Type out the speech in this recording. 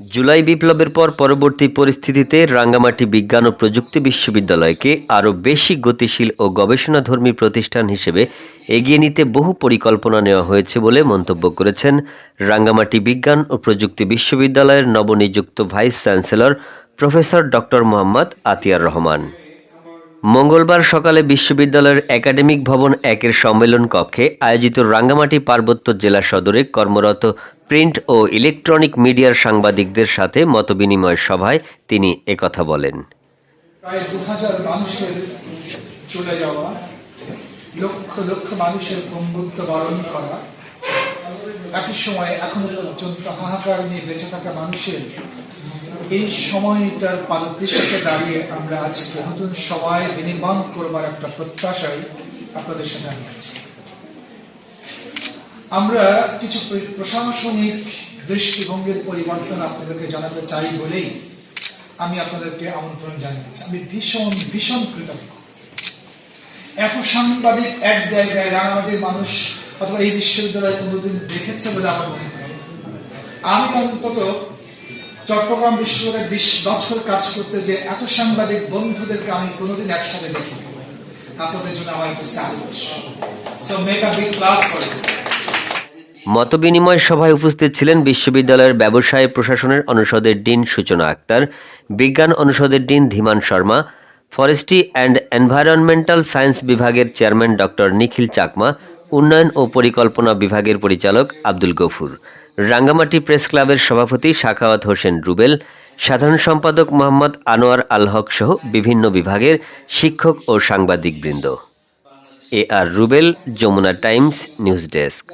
জুলাই বিপ্লবের পর পরবর্তী পরিস্থিতিতে রাঙ্গামাটি বিজ্ঞান ও প্রযুক্তি বিশ্ববিদ্যালয়কে আরও বেশি গতিশীল ও গবেষণাধর্মী প্রতিষ্ঠান হিসেবে এগিয়ে নিতে বহু পরিকল্পনা নেওয়া হয়েছে বলে মন্তব্য করেছেন রাঙ্গামাটি বিজ্ঞান ও প্রযুক্তি বিশ্ববিদ্যালয়ের নবনিযুক্ত vice chancellor professor doctor Mohammad Atiar Rahman. মঙ্গলবার সকালে বিশ্ববিদ্যালয়ের একাডেমিক ভবন একের সম্মেলন কক্ষে আয়োজিত রাঙ্গামাটি পার্বত্য জেলা সদরে কর্মরত প্রিন্ট ও ইলেকট্রনিক মিডিয়ার সাংবাদিকদের সাথে মতবিনিময় সভায় তিনি একথা বলেন। প্রায় দু হাজার মানুষের চলে যাওয়া, লক্ষ লক্ষ মানুষের পঙ্গুত্ব বরণ করা, একই সময় এখনও পর্যন্ত হাহাকার নিয়ে বেঁচে থাকা মানুষের এই সময়টার পাদপৃষ্ঠে দাঁড়িয়ে আমরা আজকে নতুন সময় বিনির্মাণ করবার একটা প্রত্যাশাই আপনাদের সাথে আমি আছি। আমরা কিছু প্র- প্রশাসনিক দৃষ্টিভঙ্গির পরিবর্তন আপনাদেরকে জানাতে চাই বলেই আমি আপনাদেরকে আমন্ত্রণ জানিয়েছি। আমি ভীষণ ভীষণ কৃতজ্ঞ। এত সাংবাদিক এক জায়গায় রাঙামাটির মানুষ অথবা এই বিশ্ববিদ্যালয় কোনোদিন দেখেছে বলে আমার মনে হয়। আমি অন্তত চট্টগ্রাম বিশ্ববিদ্যালয়ে বিশ বছর কাজ করতে যে এত সাংবাদিক বন্ধুদেরকে আমি কোনোদিন একসাথে দেখিনি। আপনাদের জন্য আমার একটু salute. So make a big clap for you মতবিনিময় সভায় উপস্থিত ছিলেন বিশ্ববিদ্যালয়ের ব্যবসায় প্রশাসনের অনুষদের ডিন সূচনা আক্তার, বিজ্ঞান অনুষদের dean Dhiman Sharma, forestry and environmental science বিভাগের চেয়ারম্যান ডক্টর নিখিল চাকমা, উন্নয়ন ও পরিকল্পনা বিভাগের পরিচালক আব্দুল গফুর, রাঙ্গামাটি প্রেস ক্লাবের সভাপতি শাখাওয়াত হোসেন রুবেল, সাধারণ সম্পাদক মোহাম্মদ আনোয়ার আল হক সহ বিভিন্ন বিভাগের শিক্ষক ও সাংবাদিকবৃন্দ। A R Rubel, Jamuna Times, news desk.